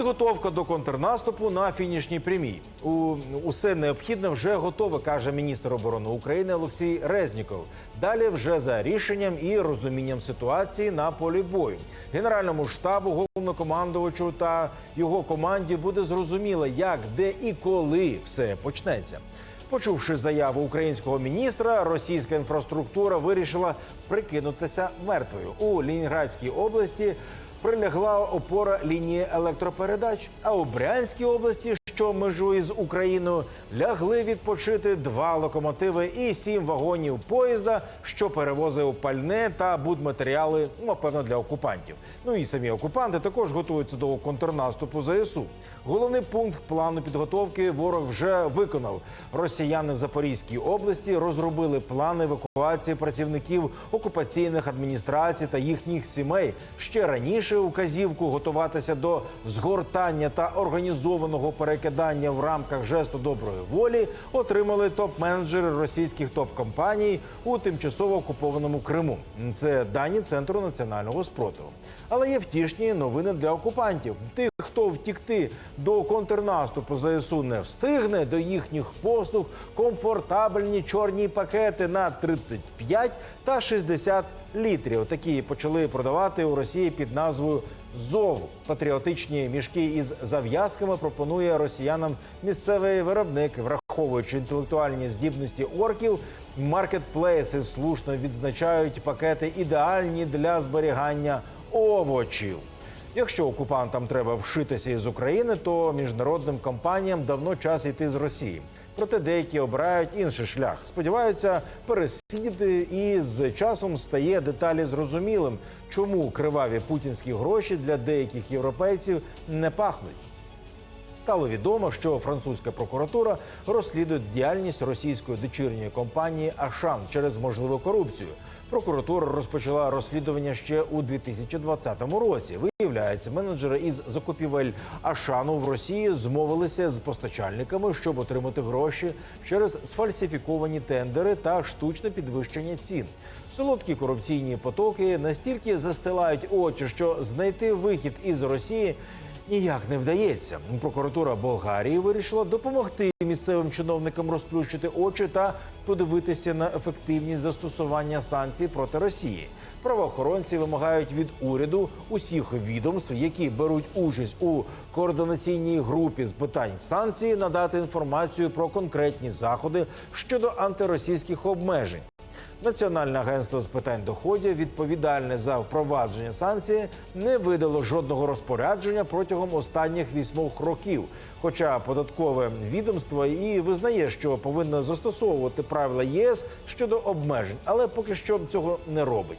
Підготовка до контрнаступу на фінішній прямій. У усе необхідне вже готове, каже міністр оборони України Олексій Резніков. Далі вже за рішенням і розумінням ситуації на полі бою. Генеральному штабу, головнокомандувачу та його команді буде зрозуміло, як, де і коли все почнеться. Почувши заяву українського міністра, російська інфраструктура вирішила прикинутися мертвою у Лінінградській області. Прилягла опора лінії електропередач. А у Брянській області, що межує з Україною, лягли відпочити два локомотиви і сім вагонів поїзда, що перевозив пальне та будматеріали, ну, певно, для окупантів. Ну і самі окупанти також готуються до контрнаступу ЗСУ. Головний пункт плану підготовки ворог вже виконав. Росіяни в Запорізькій області розробили плани евакуації працівників окупаційних адміністрацій та їхніх сімей. Ще раніше указівку готуватися до згортання та організованого перекидання в рамках жесту доброї волі отримали топ-менеджери російських топ-компаній у тимчасово окупованому Криму. Це дані центру національного спротиву. Але є втішні новини для окупантів. Тих, хто втікти до контрнаступу ЗСУ не встигне, до їхніх послуг комфортабельні чорні пакети на 35 та 60 літрів. Такі почали продавати у Росії під назвою ЗОВ. Патріотичні мішки із зав'язками пропонує росіянам місцевий виробник, враховуючи інтелектуальні здібності орків. Маркетплейси слушно відзначають пакети ідеальні для зберігання овочів. Якщо окупантам треба вшитися із України, то міжнародним компаніям давно час йти з Росії. Проте деякі обирають інший шлях. Сподіваються пересидіти, і з часом стає деталі зрозумілим, чому криваві путінські гроші для деяких європейців не пахнуть. Стало відомо, що французька прокуратура розслідує діяльність російської дочірньої компанії Ашан через можливу корупцію. Прокуратура розпочала розслідування ще у 2020 році. Виявляється, менеджери із закупівель Ашану в Росії змовилися з постачальниками, щоб отримати гроші через сфальсифіковані тендери та штучне підвищення цін. Солодкі корупційні потоки настільки застилають очі, що знайти вихід із Росії ніяк не вдається. Прокуратура Болгарії вирішила допомогти місцевим чиновникам розплющити очі та подивитися на ефективність застосування санкцій проти Росії. Правоохоронці вимагають від уряду усіх відомств, які беруть участь у координаційній групі з питань санкцій, надати інформацію про конкретні заходи щодо антиросійських обмежень. Національне агентство з питань доходів, відповідальне за впровадження санкції, не видало жодного розпорядження протягом останніх вісьмох років. Хоча податкове відомство і визнає, що повинно застосовувати правила ЄС щодо обмежень, але поки що цього не робить.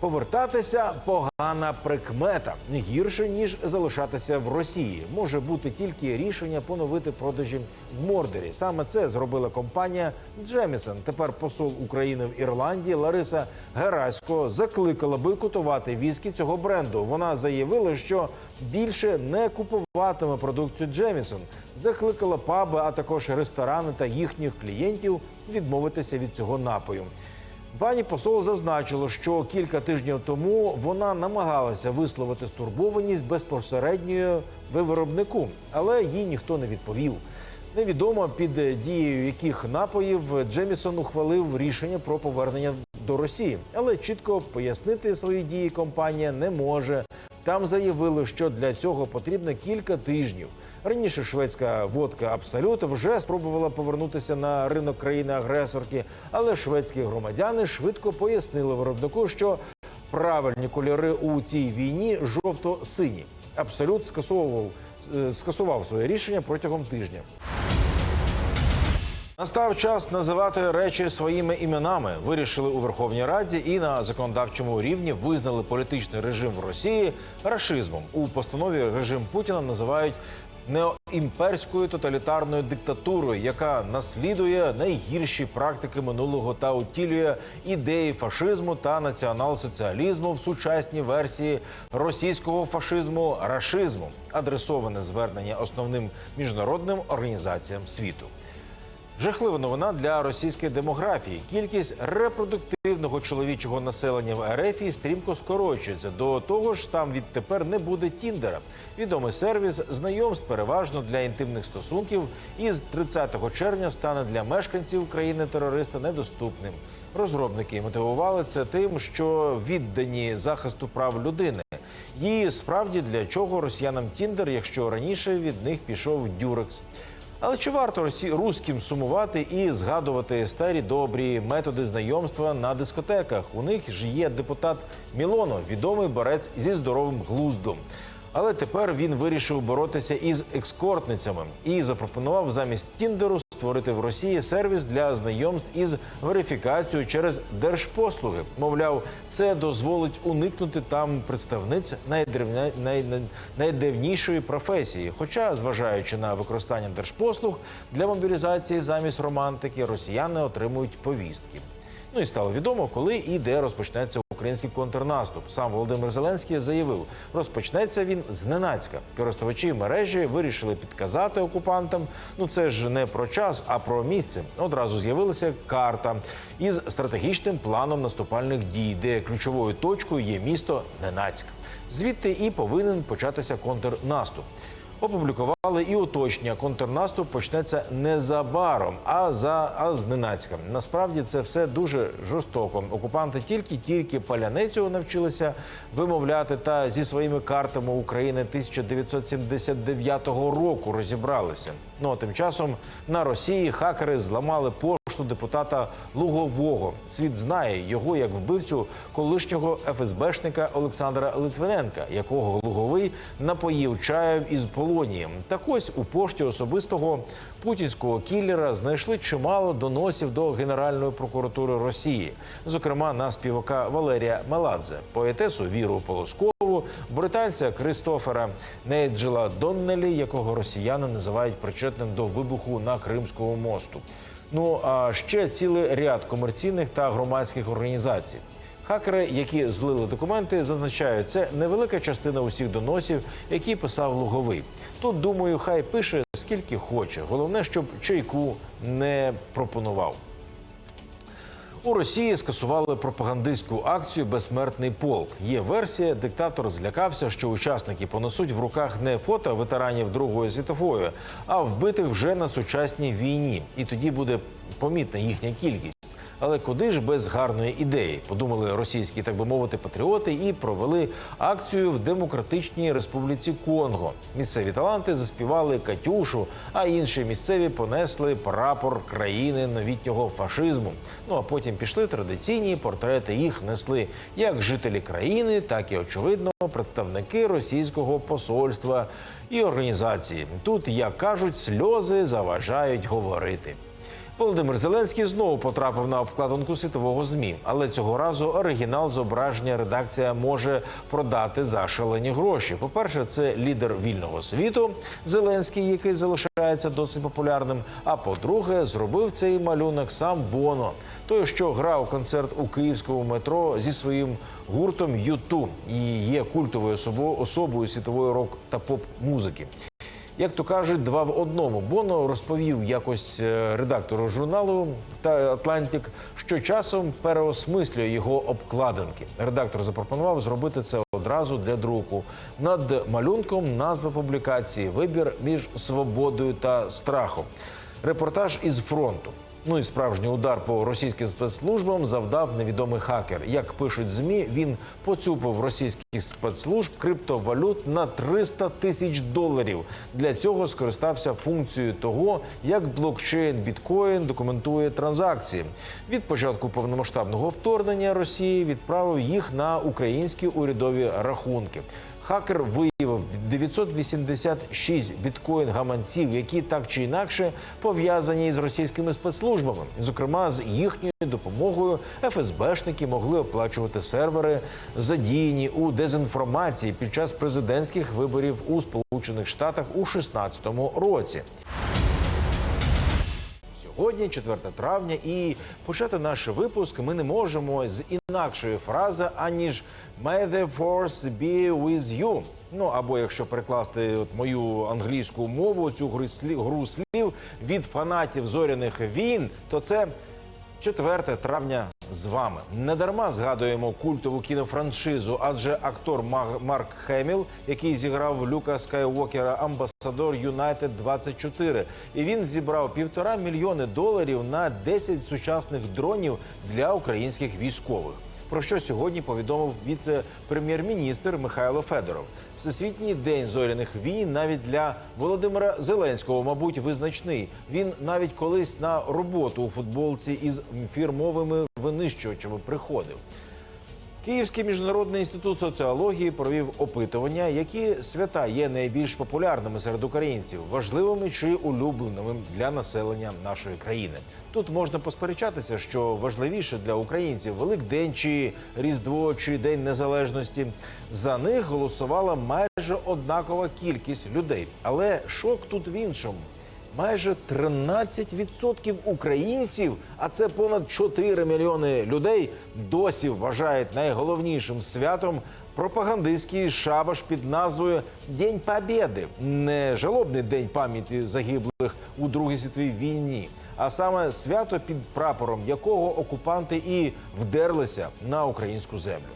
Повертатися погана прикмета не гірше ніж залишатися в Росії. Може бути тільки рішення поновити продажі в Мордорі. Саме це зробила компанія Джемісон. Тепер посол України в Ірландії Лариса Герасько закликала бойкотувати віскі цього бренду. Вона заявила, що більше не купуватиме продукцію Джемісон. Закликала паби, а також ресторани та їхніх клієнтів відмовитися від цього напою. Пані посол зазначила, що кілька тижнів тому вона намагалася висловити стурбованість безпосередньо виробнику, але їй ніхто не відповів. Невідомо під дією яких напоїв Джемісон ухвалив рішення про повернення до Росії, але чітко пояснити свої дії компанія не може. Там заявили, що для цього потрібно кілька тижнів. Раніше шведська водка Абсолют вже спробувала повернутися на ринок країни-агресорки, але шведські громадяни швидко пояснили виробнику, що правильні кольори у цій війні жовто-сині. Абсолют скасовував е, скасував своє рішення протягом тижня. Настав час називати речі своїми іменами. Вирішили у Верховній Раді і на законодавчому рівні визнали політичний режим в Росії рашизмом. У постанові режим Путіна називають неоімперською тоталітарною диктатурою, яка наслідує найгірші практики минулого та утілює ідеї фашизму та націонал-соціалізму в сучасній версії російського фашизму рашизму, адресоване звернення основним міжнародним організаціям світу. Жахлива новина для російської демографії. Кількість репродуктивних активного чоловічого населення в РФ стрімко скорочується. До того ж, там відтепер не буде Тіндера. Відомий сервіс знайомств переважно для інтимних стосунків і з 30 червня стане для мешканців країни-терориста недоступним. Розробники мотивували це тим, що віддані захисту прав людини. І справді для чого росіянам Тіндер, якщо раніше від них пішов Дюрекс. Але чи варто росі... руським сумувати і згадувати старі добрі методи знайомства на дискотеках? У них ж є депутат Мілоно, відомий борець зі здоровим глуздом. Але тепер він вирішив боротися із екскортницями і запропонував замість Тіндеру створити в Росії сервіс для знайомств із верифікацією через держпослуги. Мовляв, це дозволить уникнути там представниць найдревня... най... най- найдавнішої професії. Хоча, зважаючи на використання держпослуг для мобілізації замість романтики, росіяни отримують повістки. Ну і стало відомо, коли і де розпочнеться український контрнаступ. Сам Володимир Зеленський заявив, розпочнеться він зненацька. Користувачі мережі вирішили підказати окупантам. Ну це ж не про час, а про місце. Одразу з'явилася карта із стратегічним планом наступальних дій, де ключовою точкою є місто Ненацьк. Звідти і повинен початися контрнаступ. Опублікували і уточнення. Контрнаступ почнеться незабаром, а за а зненацька. Насправді це все дуже жорстоко. Окупанти тільки-тільки паляницю навчилися вимовляти та зі своїми картами України 1979 року розібралися. Ну а тим часом на Росії хакери зламали пошту депутата Лугового. Світ знає його як вбивцю колишнього ФСБшника Олександра Литвиненка, якого Луговий напоїв чаєм із полонієм. Так ось у пошті особистого путінського кіллера знайшли чимало доносів до Генеральної прокуратури Росії, зокрема на співака Валерія Меладзе, поетесу Віру Полоскову, британця Кристофера Нейджела Доннелі, якого росіяни називають причетним до вибуху на Кримському мосту. Ну а ще цілий ряд комерційних та громадських організацій. Хакери, які злили документи, зазначають, це невелика частина усіх доносів, які писав Луговий. Тут думаю, хай пише скільки хоче. Головне, щоб чайку не пропонував. У Росії скасували пропагандистську акцію Безсмертний полк. Є версія, диктатор злякався, що учасники понесуть в руках не фото ветеранів Другої світової, а вбитих вже на сучасній війні. І тоді буде помітна їхня кількість. Але куди ж без гарної ідеї? Подумали російські, так би мовити, патріоти і провели акцію в Демократичній Республіці Конго. Місцеві таланти заспівали Катюшу, а інші місцеві понесли прапор країни новітнього фашизму. Ну а потім пішли традиційні портрети. Їх несли як жителі країни, так і очевидно представники російського посольства і організації. Тут, як кажуть, сльози заважають говорити. Володимир Зеленський знову потрапив на обкладинку світового змі, але цього разу оригінал зображення редакція може продати за шалені гроші. По перше, це лідер вільного світу Зеленський, який залишається досить популярним. А по-друге, зробив цей малюнок сам Боно, той, що грав концерт у київському метро зі своїм гуртом Юту і є культовою особою світової рок та поп музики. Як то кажуть, два в одному. Боно розповів якось е, редактору журналу та Атлантик, що часом переосмислює його обкладинки. Редактор запропонував зробити це одразу для друку. Над малюнком назва публікації Вибір між свободою та страхом. Репортаж із фронту. Ну і справжній удар по російським спецслужбам завдав невідомий хакер. Як пишуть змі, він поцюпав російських спецслужб криптовалют на 300 тисяч доларів. Для цього скористався функцією того, як блокчейн біткоін документує транзакції. Від початку повномасштабного вторгнення Росії відправив їх на українські урядові рахунки. Хакер виявив 986 біткоін-гаманців, які так чи інакше пов'язані з російськими спецслужбами. Зокрема, з їхньою допомогою ФСБшники могли оплачувати сервери, задіяні у дезінформації під час президентських виборів у Сполучених Штатах у 2016 році. Сьогодні 4 травня, і почати наш випуск ми не можемо з інакшої фрази, аніж «May the force be with you». Ну або якщо перекласти от мою англійську мову, цю гру слів, від фанатів зоряних війн, то це 4 травня з вами. Недарма згадуємо культову кінофраншизу, адже актор Марк Хеміл, який зіграв Люка Скайуокера, амбасадор Юнайтед 24 і він зібрав півтора мільйони доларів на 10 сучасних дронів для українських військових. Про що сьогодні повідомив віце-прем'єр-міністр Михайло Федоров. Всесвітній день зоряних війн навіть для Володимира Зеленського, мабуть, визначний. Він навіть колись на роботу у футболці із фірмовими винищувачами приходив. Київський міжнародний інститут соціології провів опитування, які свята є найбільш популярними серед українців, важливими чи улюбленими для населення нашої країни. Тут можна посперечатися, що важливіше для українців Великдень чи Різдво чи День Незалежності. За них голосувала майже однакова кількість людей. Але шок тут в іншому. Майже 13% українців, а це понад 4 мільйони людей, досі вважають найголовнішим святом пропагандистський шабаш під назвою День Побєди. Не жалобний день пам'яті загиблих у Другій світовій війні, а саме свято під прапором якого окупанти і вдерлися на українську землю.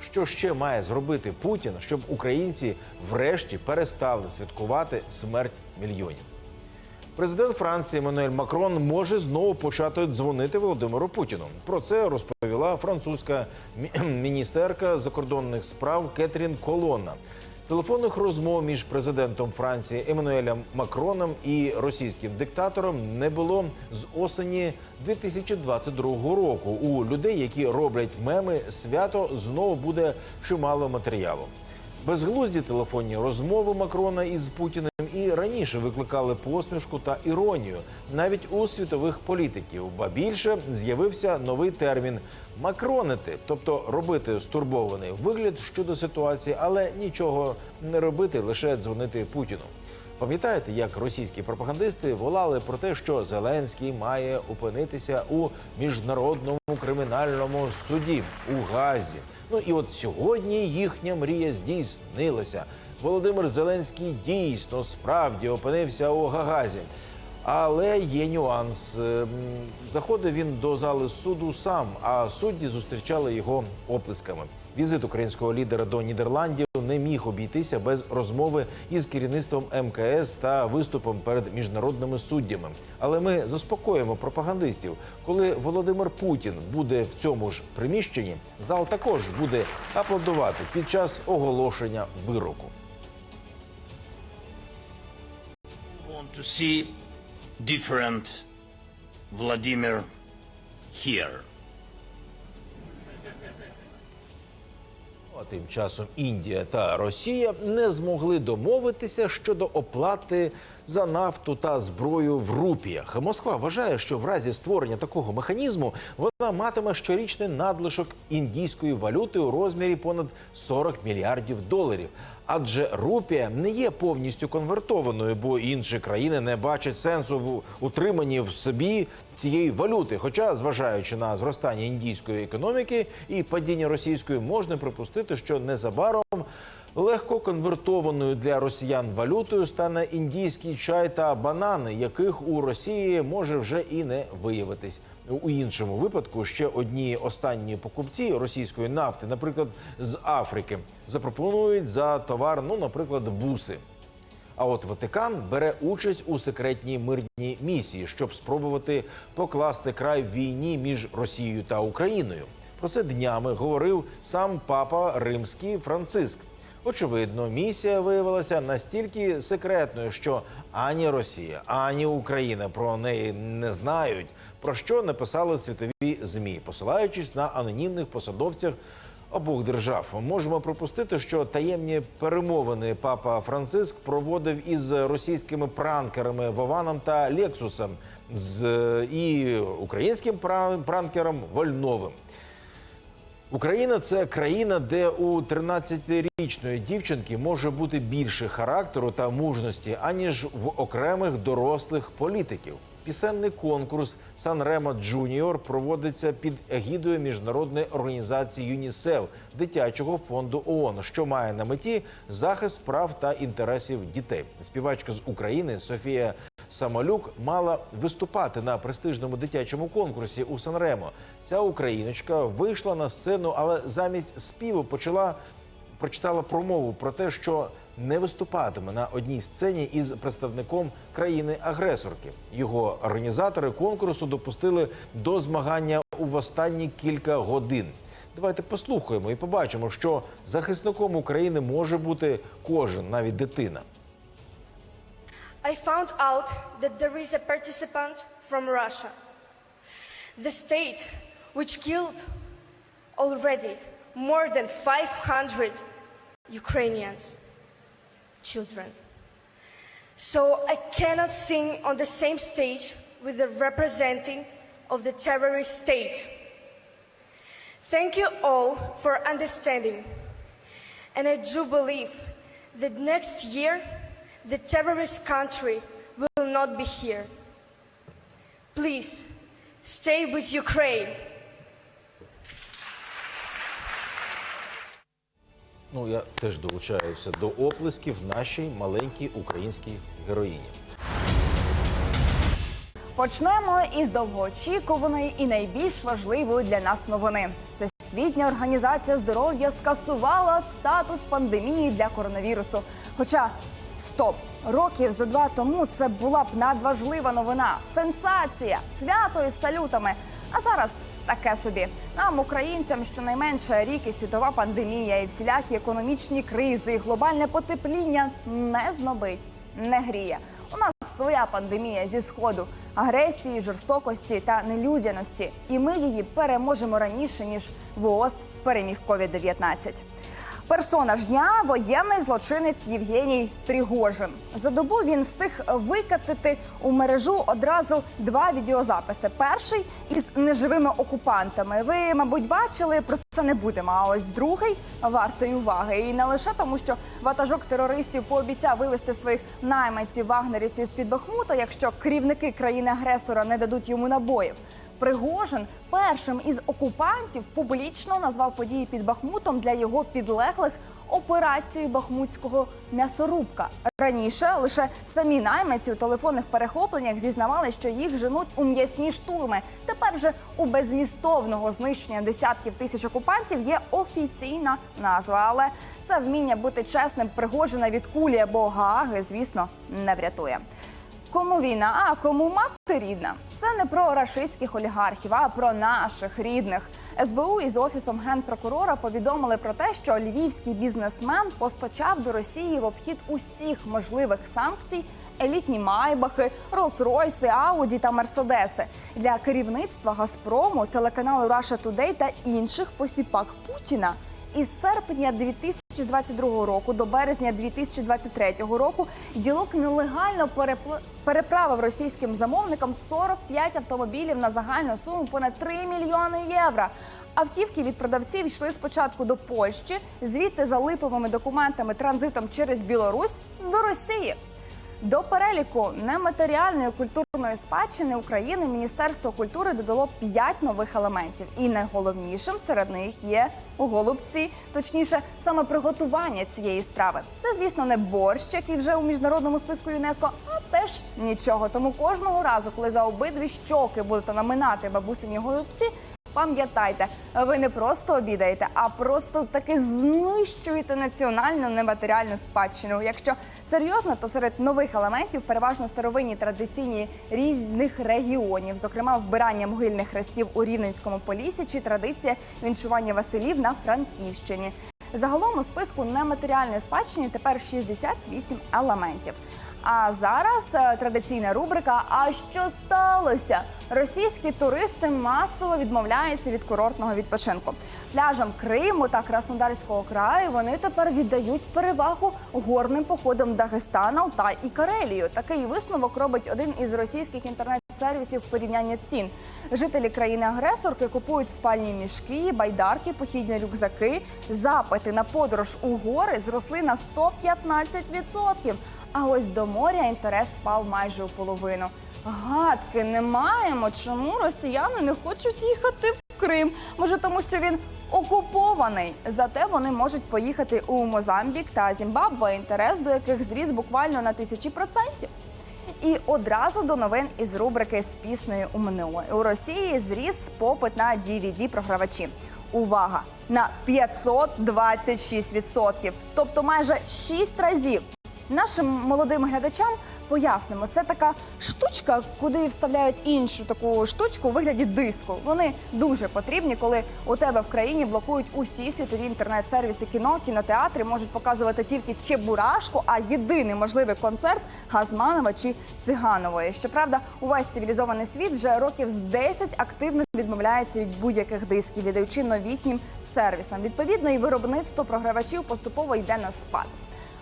Що ще має зробити Путін, щоб українці врешті перестали святкувати смерть мільйонів? Президент Франції Еммануель Макрон може знову почати дзвонити Володимиру Путіну. Про це розповіла французька міністерка закордонних справ Кетрін Колонна. Телефонних розмов між президентом Франції Еммануелем Макроном і російським диктатором не було з осені 2022 року. У людей, які роблять меми, свято знову буде чимало матеріалу. Безглузді телефонні розмови Макрона із Путіним раніше викликали посмішку та іронію навіть у світових політиків. Ба більше з'явився новий термін макронити, тобто робити стурбований вигляд щодо ситуації, але нічого не робити, лише дзвонити Путіну. Пам'ятаєте, як російські пропагандисти волали про те, що Зеленський має опинитися у міжнародному кримінальному суді у Газі? Ну і от сьогодні їхня мрія здійснилася. Володимир Зеленський дійсно справді опинився у Гагазі. Але є нюанс. Ем, Заходив він до зали суду сам, а судді зустрічали його оплесками. Візит українського лідера до Нідерландів не міг обійтися без розмови із керівництвом МКС та виступом перед міжнародними суддями. Але ми заспокоїмо пропагандистів. Коли Володимир Путін буде в цьому ж приміщенні, зал також буде аплодувати під час оголошення вироку. To see different Vladimir here. Тим часом Індія та Росія не змогли домовитися щодо оплати за нафту та зброю в рупіях. Москва вважає, що в разі створення такого механізму вона матиме щорічний надлишок індійської валюти у розмірі понад 40 мільярдів доларів. Адже рупія не є повністю конвертованою, бо інші країни не бачать сенсу в утриманні в собі цієї валюти. Хоча, зважаючи на зростання індійської економіки і падіння російської, можна припустити, що незабаром легко конвертованою для росіян валютою стане індійський чай та банани, яких у Росії може вже і не виявитись. У іншому випадку ще одні останні покупці російської нафти, наприклад, з Африки, запропонують за товар, ну, наприклад, буси. А от Ватикан бере участь у секретній мирній місії, щоб спробувати покласти край війні між Росією та Україною. Про це днями говорив сам папа римський Франциск. Очевидно, місія виявилася настільки секретною, що ані Росія, ані Україна про неї не знають. Про що написали світові змі, посилаючись на анонімних посадовцях обох держав. Можемо припустити, що таємні перемовини папа Франциск проводив із російськими пранкерами Вованом та Лексусом з і українським пра- пранкером Вольновим. Україна це країна, де у 13-річної дівчинки може бути більше характеру та мужності, аніж в окремих дорослих політиків. Пісенний конкурс Санремо Джуніор проводиться під егідою міжнародної організації ЮНІСЕФ дитячого фонду ООН, що має на меті захист прав та інтересів дітей. Співачка з України Софія Самолюк мала виступати на престижному дитячому конкурсі у Санремо. Ця україночка вийшла на сцену, але замість співу почала прочитала промову про те, що не виступатиме на одній сцені із представником країни-агресорки. Його організатори конкурсу допустили до змагання у останні кілька годин. Давайте послухаємо і побачимо, що захисником України може бути кожен, навіть дитина. I found out that there is a participant from Russia, the state which killed already more than 500 Ukrainians, children. So I cannot sing on the same stage with the representing of the terrorist state. Thank you all for understanding. And I do believe that next year the terrorist country will not be here. Please stay with Ukraine. Ну я теж долучаюся до оплесків нашій маленькій українській героїні. Почнемо із довгоочікуваної і найбільш важливої для нас новини. Всесвітня організація здоров'я скасувала статус пандемії для коронавірусу. Хоча стоп, років зо два тому це була б надважлива новина, сенсація, свято із салютами. А зараз таке собі. Нам, українцям, щонайменше рік і світова пандемія, і всілякі економічні кризи, і глобальне потепління не знобить, не гріє. У нас своя пандемія зі сходу агресії, жорстокості та нелюдяності, і ми її переможемо раніше ніж ВООЗ переміг COVID-19. Персона ж дня воєнний злочинець Євгеній Пригожин. За добу він встиг викатити у мережу одразу два відеозаписи. Перший із неживими окупантами. Ви, мабуть, бачили про це не будемо. А ось другий вартий уваги. І не лише тому, що ватажок терористів пообіцяв вивести своїх найманців вагнерівців з під Бахмута, якщо керівники країни-агресора не дадуть йому набоїв. Пригожин першим із окупантів публічно назвав події під Бахмутом для його підлеглих операцією бахмутського м'ясорубка. Раніше лише самі найманці у телефонних перехопленнях зізнавали, що їх женуть у м'ясні штурми. Тепер же у безмістовного знищення десятків тисяч окупантів є офіційна назва. Але це вміння бути чесним Пригожина від кулі або Гааги, звісно, не врятує. Кому війна, а кому мати рідна? Це не про рашистських олігархів, а про наших рідних. СБУ із офісом генпрокурора повідомили про те, що львівський бізнесмен постачав до Росії в обхід усіх можливих санкцій. Елітні майбахи, Роллс-Ройси, Ауді та Мерседеси для керівництва Газпрому, телеканалу Russia Today та інших посіпак Путіна. Із серпня 2022 року до березня 2023 року ділок нелегально перепл- переправив російським замовникам 45 автомобілів на загальну суму понад 3 мільйони євро. Автівки від продавців йшли спочатку до Польщі, звідти за липовими документами транзитом через Білорусь до Росії. До переліку нематеріальної культурної спадщини України Міністерство культури додало п'ять нових елементів, і найголовнішим серед них є голубці, точніше, саме приготування цієї страви. Це, звісно, не борщ, який вже у міжнародному списку ЮНЕСКО, а теж нічого. Тому кожного разу, коли за обидві щоки будете наминати бабусині голубці. Пам'ятайте, ви не просто обідаєте, а просто таки знищуєте національну нематеріальну спадщину. Якщо серйозно, то серед нових елементів переважно старовинні традиційні різних регіонів, зокрема вбирання могильних хрестів у Рівненському полісі чи традиція віншування Василів на Франківщині. Загалом у списку нематеріальної спадщини тепер 68 елементів. А зараз е, традиційна рубрика А що сталося? Російські туристи масово відмовляються від курортного відпочинку. Пляжам Криму та Краснодарського краю вони тепер віддають перевагу горним походам Дагестан, Алтай і Карелію. Такий висновок робить один із російських інтернет-сервісів порівняння цін. Жителі країни-агресорки купують спальні мішки, байдарки, похідні рюкзаки. Запити на подорож у гори зросли на 115%. А ось до моря інтерес впав майже у половину. Гадки не маємо, чому росіяни не хочуть їхати в Крим. Може, тому що він окупований. Зате вони можуть поїхати у Мозамбік та Зімбабве, інтерес до яких зріс буквально на тисячі процентів. І одразу до новин із рубрики з піснею у минуле. У Росії зріс попит на dvd програвачі. Увага! На 526%, тобто майже 6 разів. Нашим молодим глядачам пояснимо, це така штучка, куди вставляють іншу таку штучку у вигляді диску. Вони дуже потрібні, коли у тебе в країні блокують усі світові інтернет-сервіси кіно, кінотеатри можуть показувати тільки Чебурашку, а єдиний можливий концерт Газманова чи Циганової. Щоправда, увесь цивілізований світ вже років з 10 активно відмовляється від будь-яких дисків, віддаючи новітнім сервісам. Відповідно, і виробництво програвачів поступово йде на спад.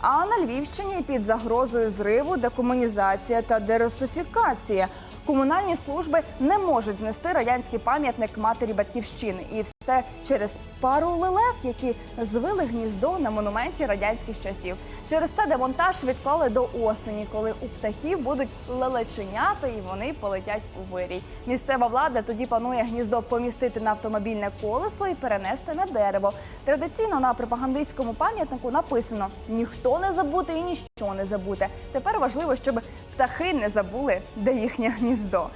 А на Львівщині під загрозою зриву декомунізація та дерусифікація. Комунальні служби не можуть знести радянський пам'ятник матері батьківщини, і все через пару лелек, які звили гніздо на монументі радянських часів. Через це демонтаж відклали до осені, коли у птахів будуть лелеченята і вони полетять у вирій. Місцева влада тоді планує гніздо помістити на автомобільне колесо і перенести на дерево. Традиційно на пропагандистському пам'ятнику написано: ніхто не забути і ніщо не забути. Тепер важливо, щоб птахи не забули, де їхнє гніздо.